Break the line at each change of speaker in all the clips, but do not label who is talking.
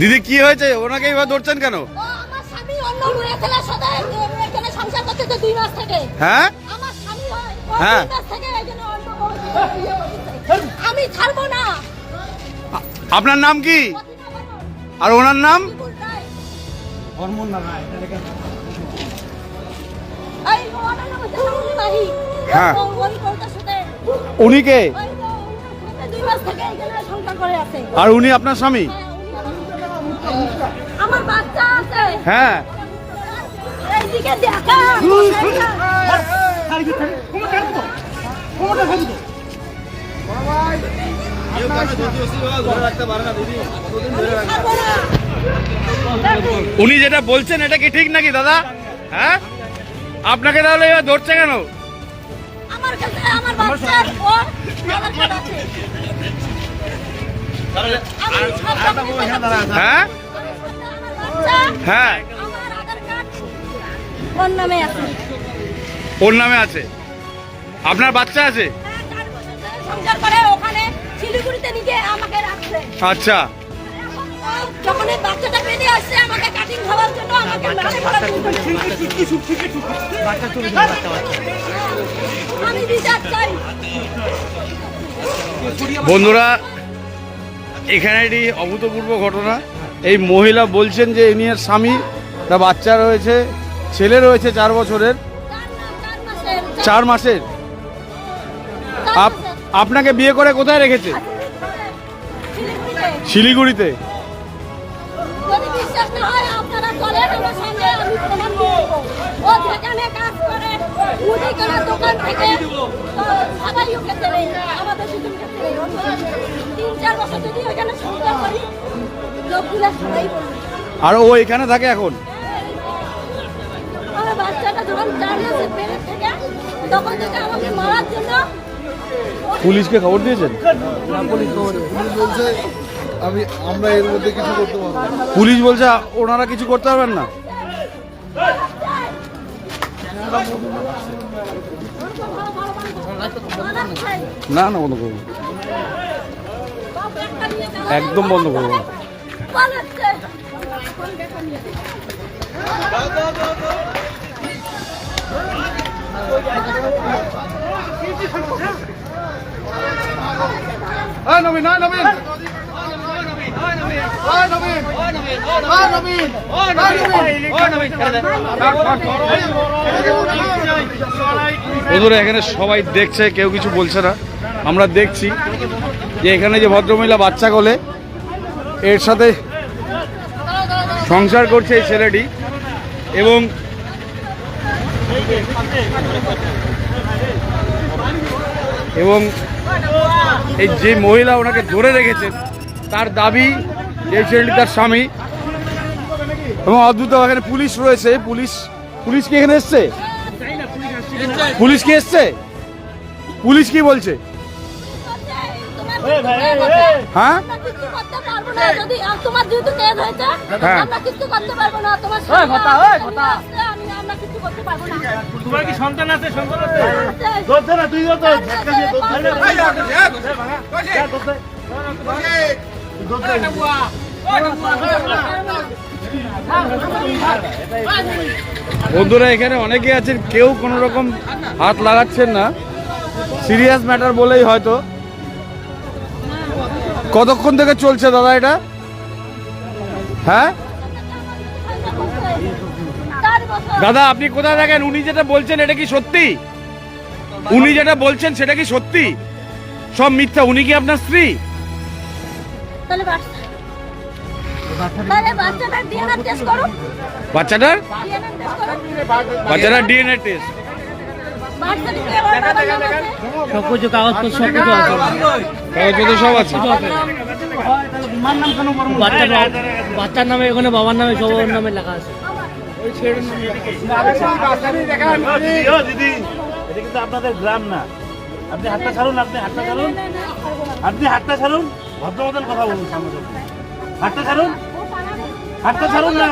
দিদি কি হয়েছে? ওনাকে এবার ধরছেন কেন?
ও আমার স্বামী অন্য মেয়ে ছেলের সাথে এখানে সংসার করতেছে দুই মাস থেকে।
হ্যাঁ?
আমার স্বামী হয় ও
হ্যাঁ।
দুই মাস থেকে এখানে অন্য বউ বিয়ে করতেছে। আমি ছাড়বো না।
আপনার নাম কি? আর ওনার নাম। হ্যাঁ। উনি কে?
ওই বউ ওনার সাথে দুই মাস থেকে এখানে সংসার করে আছে।
আর উনি আপনার স্বামী?
হ্যাঁ, আমার- বাচ্চা আছে।
হ্যাঁ।
এইদিকে দেখা। ছাড়বো না।
উনি যেটা বলছেন এটা কি ঠিক নাকি দাদা? হ্যাঁ? আপনাকে তাহলে এবার ধরছে কেন। হ্যাঁ? হ্যাঁ।
ওর নামে আছে।
ওর নামে আছে? আপনার বাচ্চা আছে?
চার বছর ধরে সংসার করে ওখানে শিলিগুড়িতে নিয়ে আমাকে রাখছে।
আচ্ছা।
যখন এই বাচ্চাটা বেরিয়ে আসছে আমাকে কাটিং খাওয়ার জন্য আমাকে মেরে ফেলা শুরু আমি বিচার চাই।
বন্ধুরা এখানে একটি অভূতপূর্ব ঘটনা। এই মহিলা বলছেন যে ইনি এর স্বামী তার বাচ্চা রয়েছে ছেলে রয়েছে চার বছরের।
চার মাসের,
আপনাকে বিয়ে করে কোথায় রেখেছে?
শিলিগুড়িতে। তো
আর ও এখানে থাকে এখন?
আমার বাচ্চাটা যখন চার মাসের পেটের থেকে তখন থেকে আমাকে মারার জন্য
পুলিশকে খবর দিয়েছেন?
পুলিশ বলছে আমি আমরা এর মধ্যে কিছু করতে পারব
পুলিশ বলছে ওনারা কিছু করতে পারবেন না। না না বন্ধ করব একদম বন্ধ করব নবীন নবীন। বন্ধুরা এখানে সবাই দেখছে কেউ কিছু বলছে না। আমরা দেখছি যে এখানে যে ভদ্রমহিলা বাচ্চা কোলে এর সাথে সংসার করছে এই ছেলেটি এবং এবং এই যে মহিলা ওনাকে ধরে রেখেছেন তার দাবি এই ছেলেটি তার স্বামী। এবং অদ্ভুত এখানে পুলিশ রয়েছে। পুলিশ পুলিশ কি এখানে এসছে? পুলিশ কি এসছে? পুলিশ কি বলছে? হ্যাঁ?
আমরা কিচ্ছু করতে পারব না। যদি তোমার যেহেতু কেস হয়েছে। আমরা কিচ্ছু করতে পারব না। তোমার স্বামী আসছে, আমি আমরা কিচ্ছু করতে পারব না।
তোমার কি সন্তান আছে? সন্তান আছে?
আছে।
না তুই তো
চার মাসের, পাঁচ মাসের।
বন্ধুরা এখানে অনেকে আছেন কেউ কোনো রকম হাত লাগাচ্ছেন না। সিরিয়াস ম্যাটার বলেই হয়তো কতক্ষণ থেকে চলছে দাদা এটা? হ্যাঁ? দাদা আপনি কোথায় দেখেন উনি যেটা বলছেন এটা কি সত্যি? উনি যেটা বলছেন সেটা কি সত্যি? সব মিথ্যা। উনি কি আপনার স্ত্রী?
তাহলে বাচ্চা তাহলে বাচ্চাটার ডিএনএ টেস্ট
বাচ্চাটার?
ডিএনএ টেস্ট
সব কিছু কাগজপত্র সব কিছু আছে?
কাগজপত্র সব আছে।
বাচ্চার নামে ওখানে বাবার নামে সব ওর নামে লেখা আছে। দিদি এটা কিন্তু আপনাদের গ্রাম না। আপনি হাতটা ছাড়ুন আপনি হাতটা ছাড়ুন। আপনি হাতটা ছাড়ুন। কথা বলুন সামনে হাতটা ছাড়ুন। হাতটা ছাড়ুন না?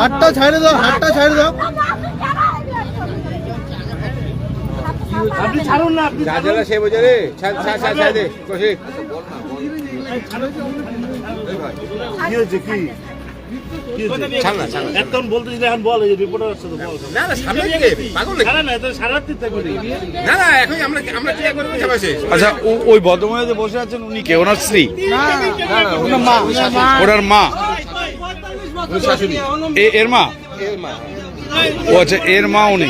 হাতটা ছাড়ে দাও হাতটা ছাড়ে দাও।
আপনি
ছাড়ুন না আপনি।
সে বোঝে রে। ছাড় ছাড় ছাড় ছাড় দে কৌশিক।
কি? হয়েছে কি কি হয়েছে? এতক্ষণ বলতে যদি এখন বল এই যে রিপোর্টার আসছে তো বল।
না না সামনে থেকে পাগল নাকি?
সারা না তো সারাত্রি থাকবে
না না এখন আমরা আমরা কি করব সবাই শেষ
আচ্ছা ওই ভদ্রমহিলা যে বসে আছেন উনি কে? ওনার স্ত্রী? ওনার মা। ওনার মা? এর মা। ও আচ্ছা এর মা উনি।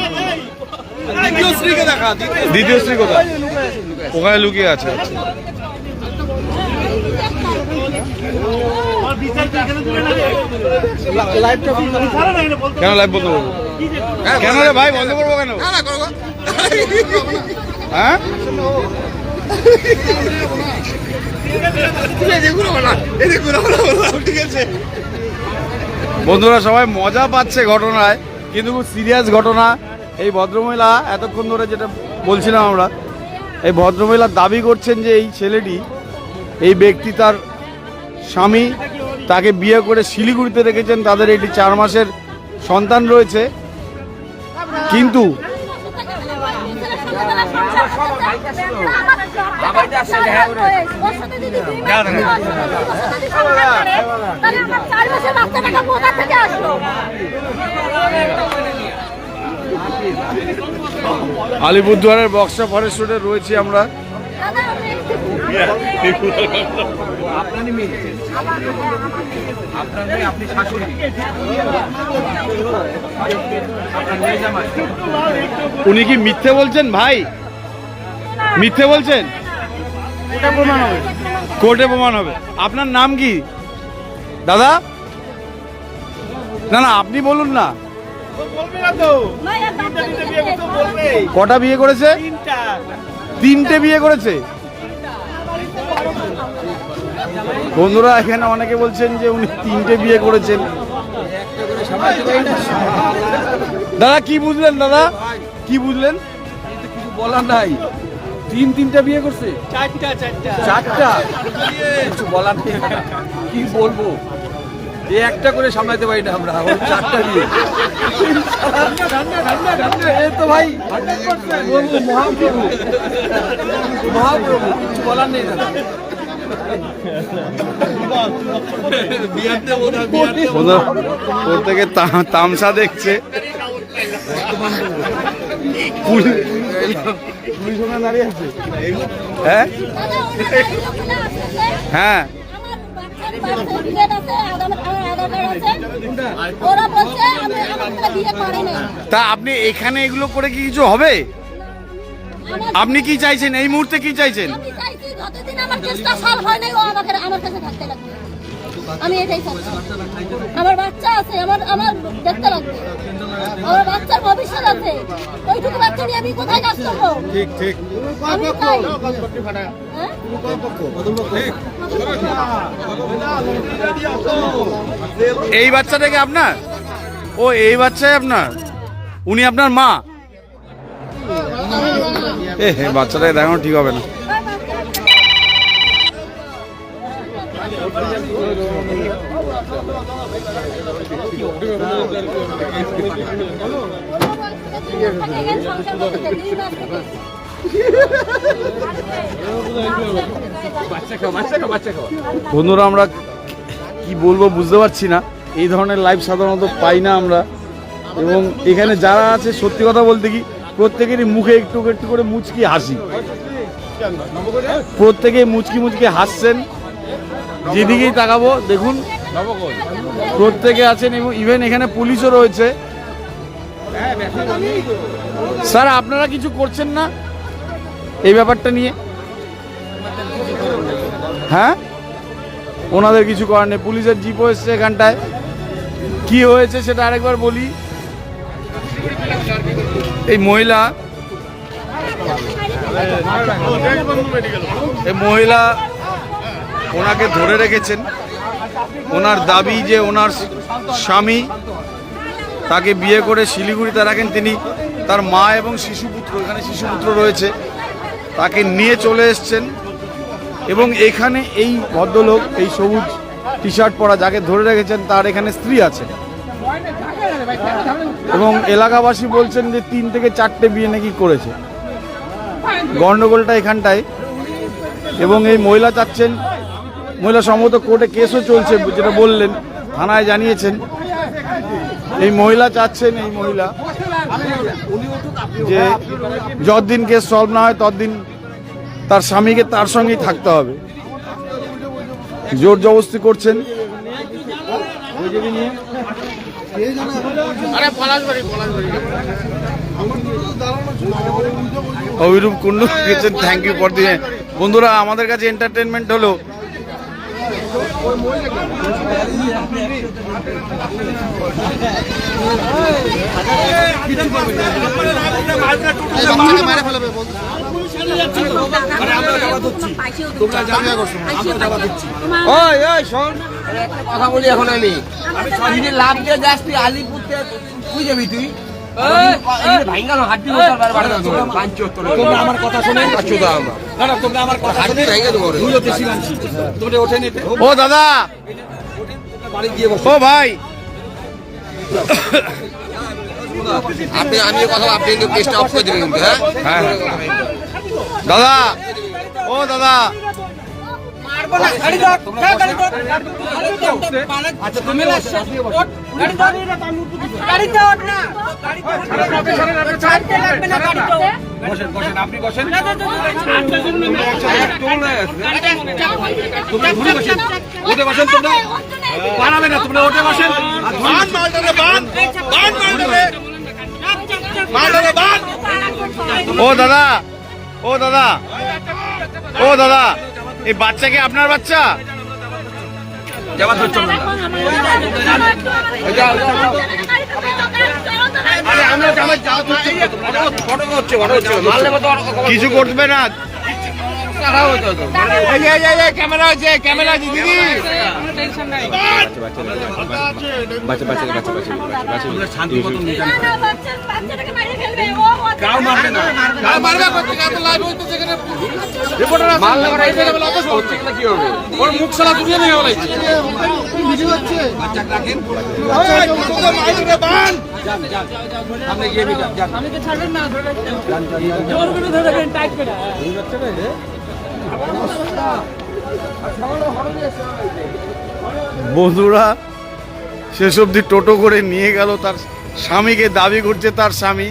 দ্বিতীয়
স্ত্রী। কোথায়? ওখানে লুকিয়ে আছে।
বলতে
কেন লাইভ বন্ধ করব? কেন রে ভাই বন্ধ করব কেন? হ্যাঁ? বন্ধুরা সবাই মজা পাচ্ছে ঘটনায় কিন্তু খুব সিরিয়াস ঘটনা। এই ভদ্রমহিলা, এতক্ষণ ধরে যেটা বলছিলাম আমরা, এই ভদ্রমহিলা দাবি করছেন যে এই ছেলেটি, এই ব্যক্তি তার স্বামী, তাকে বিয়ে করে শিলিগুড়িতে রেখেছেন, তাদের একটি চার মাসের সন্তান রয়েছে। কিন্তু আলিপুরদুয়ারের বক্সা ফরেস্ট রোডে রয়েছি আমরা। উনি কি মিথ্যে বলছেন ভাই? মিথ্যে বলছেন? কোর্টে প্রমাণ হবে। আপনার নাম কি? দাদা? না না, আপনি বলুন না। কটা বিয়ে করেছে? তিনটে। বিয়ে করেছে? বন্ধুরা এখানে অনেকে বলছেন যে উনি তিনটে বিয়ে করেছেন। দাদা কি বুঝলেন দাদা? কি বুঝলেন?
কিছু বলার নাই। তিন তিনটা বিয়ে করছে?
চারটা চারটা।
চারটা? কিছু বলার নেই। কি বলব? এই একটা করে সামলাতে পারি না আমরা চারটা দিয়ে। এ তো ভাই মহাপ্রভু। মহাপ্রভু কিছু বলার নেই দাদা।
প্রত্যেকে তামসা দেখছে। হ্যাঁ? হ্যাঁ। তা আপনি এখানে এগুলো করে কি কিছু হবে? আপনি কি চাইছেন? এই মুহূর্তে কি চাইছেন?
আমি আমার চেষ্টা সল হয় নাই ও আমাকে আমার কাছে থাকতে লাগবে। আমি এটাই চাচ্ছি। আমার বাচ্চা আছে আমার আমার দেখতে লাগবে। আমার বাচ্চার ভবিষ্যৎ আছে। ওইটুকু বাচ্চা নিয়ে আমি কোথায় কাজ করব?
ঠিক ঠিক।
আমি চাই?
এই বাচ্চাটা কি আপনার ও এই বাচ্চাই আপনার উনি আপনার মা এ বাচ্চাটাকে দেখানো ঠিক হবে না
মাস থেকে।
বন্ধুরা, আমরা কি বলব বুঝতে পারছি না। এই ধরনের লাইভ সাধারণত পাই না আমরা। এবং এখানে যারা আছে, সত্যি কথা বলতে কি, প্রত্যেকেরই মুখে একটু একটু করে মুচকি হাসি। প্রত্যেকে মুচকি মুচকি হাসছেন। যেদিকেই তাকাবো, দেখুন, প্রত্যেকে আছেন এবং ইভেন এখানে পুলিশও রয়েছে। স্যার, আপনারা কিছু করছেন না? এই ব্যাপারটা নিয়ে? হ্যাঁ? ওনাদের কিছু করার নেই। পুলিশের জিপও এসছে এখানটায়। কি হয়েছে সেটা আরেকবার বলি। এই মহিলা এই মহিলা ওনাকে ধরে রেখেছেন। ওনার দাবি যে ওনার স্বামী তাকে বিয়ে করে শিলিগুড়িতে রাখেন। তিনি তার মা এবং শিশুপুত্র এখানে শিশুপুত্র রয়েছে। তাকে নিয়ে চলে এসছেন। এবং এখানে এই ভদ্রলোক, এই সবুজ টি শার্ট পরা যাকে ধরে রেখেছেন, তার এখানে স্ত্রী আছে। এবং এলাকাবাসী বলছেন যে তিন থেকে চারটে বিয়ে নাকি করেছে। গন্ডগোলটা এখানটায়। এবং এই মহিলা চাচ্ছেন, মহিলা সম্ভবত কোর্টে কেসও চলছে, যেটা বললেন, থানায় জানিয়েছেন। এই মহিলা চাচ্ছেন এই মহিলা যে যতদিন কেস সলভ না হয় ততদিন তার স্বামীকে তার সঙ্গেই থাকতে হবে। জোর জবস্তি করছেন। অভিরূপ কুন্ডু গেছেন থ্যাংক ইউ ফর দি বন্ধুরা আমাদের কাছে এন্টারটেনমেন্ট হলো।
ওই
ওই শোন। একটা কথা বলি এখন আমি। যদি লাভ দিয়ে যাস তুই আলিপুর তুই যাবি তুই? ভাঙ্গানো হাড্ডি
তোমরা আমার কথা শুনে
আমরা।
ও দাদা। ও ভাই।
আপনি আমি কথা আপনি কিন্তু কেসটা অফ করে দেবেন কিন্তু হ্যাঁ।
দাদা। ও দাদা।
আচ্ছা তোমরা বসেন বানাবে না তোমরা। উঠে বসেন।
ও দাদা। ও দাদা। ও দাদা। এই বাচ্চা
কি আপনার বাচ্চা
কিছু করবে না
ক্যামেরা আছে ক্যামেরা আছে দিদি
শান্তি মতো নিয়ে
কাউ
মারবে না।
মারবে করতে এত লাইভ হইতে সেখানে
মারলে পরে এই জায়গায় অত হচ্ছে কি হবে? ওর মুখ সালা দুনিয়া নিয়ে বলাইছে বাচ্চা রাখেন সামনে গিয়ে বিটা যান।
বন্ধুরা শেষ অবধি টোটো করে নিয়ে গেল তার স্বামীকে দাবি করছে তার স্বামী।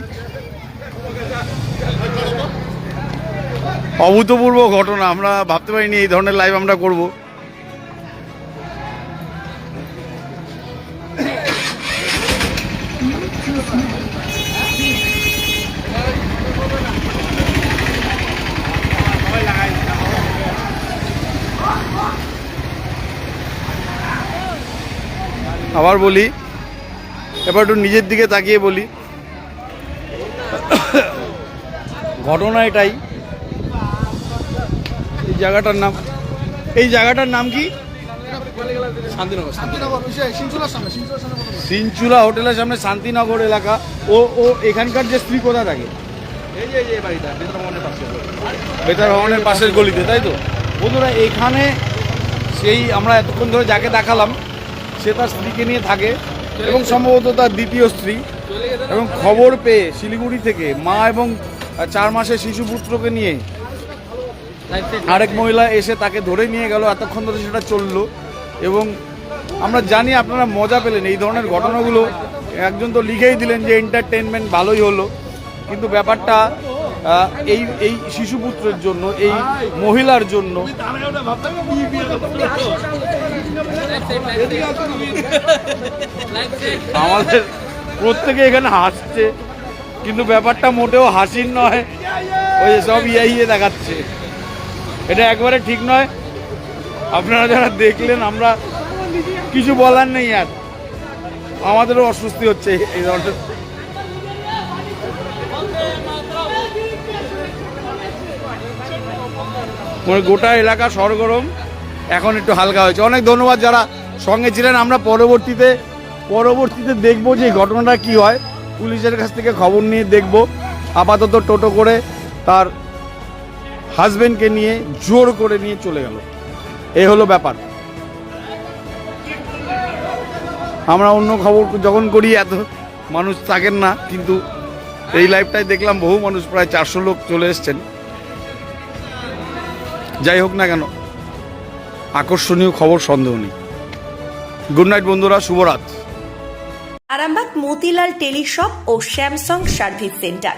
অভূতপূর্ব ঘটনা, আমরা ভাবতে পারিনি এই ধরনের লাইভ আমরা করব। আবার বলি, এবার একটু নিজের দিকে তাকিয়ে বলি। ঘটনা এটাই জায়গাটার নাম এই জায়গাটার নাম কি? সিনচুলা হোটেলের সামনে শান্তিনগর এলাকা। ও ও এখানকার যে স্ত্রী কোথা থাকে?
এই যে এই যে বাড়িটা বেতন ভবনের পাশে।
বেতার ভবনের পাশের গলিতে তাই তো? বন্ধুরা এখানে সেই আমরা এতক্ষণ ধরে যাকে দেখালাম সে তার স্ত্রীকে নিয়ে থাকে এবং সম্ভবত তার দ্বিতীয় স্ত্রী। এবং খবর পেয়ে শিলিগুড়ি থেকে মা এবং চার মাসের শিশুপুত্রকে নিয়ে আরেক মহিলা এসে তাকে ধরে নিয়ে গেল এতক্ষণ ধরে সেটা চলল। এবং আমরা জানি আপনারা মজা পেলেন এই ধরনের ঘটনাগুলো একজন তো লিখেই দিলেন যে এন্টারটেনমেন্ট ভালোই হলো। কিন্তু ব্যাপারটা এই এই শিশুপুত্রের জন্য এই মহিলার জন্য আমাদের প্রত্যেকে এখানে হাসছে কিন্তু ব্যাপারটা মোটেও হাসির নয় ওই সব ইয়ে ইয়ে দেখাচ্ছে। এটা একবারে ঠিক নয়। আপনারা যারা দেখলেন, আমরা কিছু বলার নেই আর। আমাদেরও অস্বস্তি হচ্ছে এই ধরনের। মানে গোটা এলাকা সরগরম। এখন একটু হালকা হয়েছে। অনেক ধন্যবাদ যারা সঙ্গে ছিলেন। আমরা পরবর্তীতে পরবর্তীতে দেখব যে ঘটনাটা কি হয়। পুলিশের কাছ থেকে খবর নিয়ে দেখব। আপাতত টোটো করে তার হাজবেন্ডকে নিয়ে জোর করে নিয়ে চলে গেল। এ হলো ব্যাপার। আমরা অন্য খবর যখন করি, এত মানুষ থাকেন না, কিন্তু এই লাইভটায় দেখলাম বহু মানুষ, প্রায় চারশো লোক চলে এসছেন। যাই হোক না কেন, আকর্ষণীয় খবর, সন্দেহ নেই। গুড নাইট বন্ধুরা, শুভরাত।
আরামবাগ, মতিলাল টেলিশপ ও স্যামসাং সার্ভিস সেন্টার।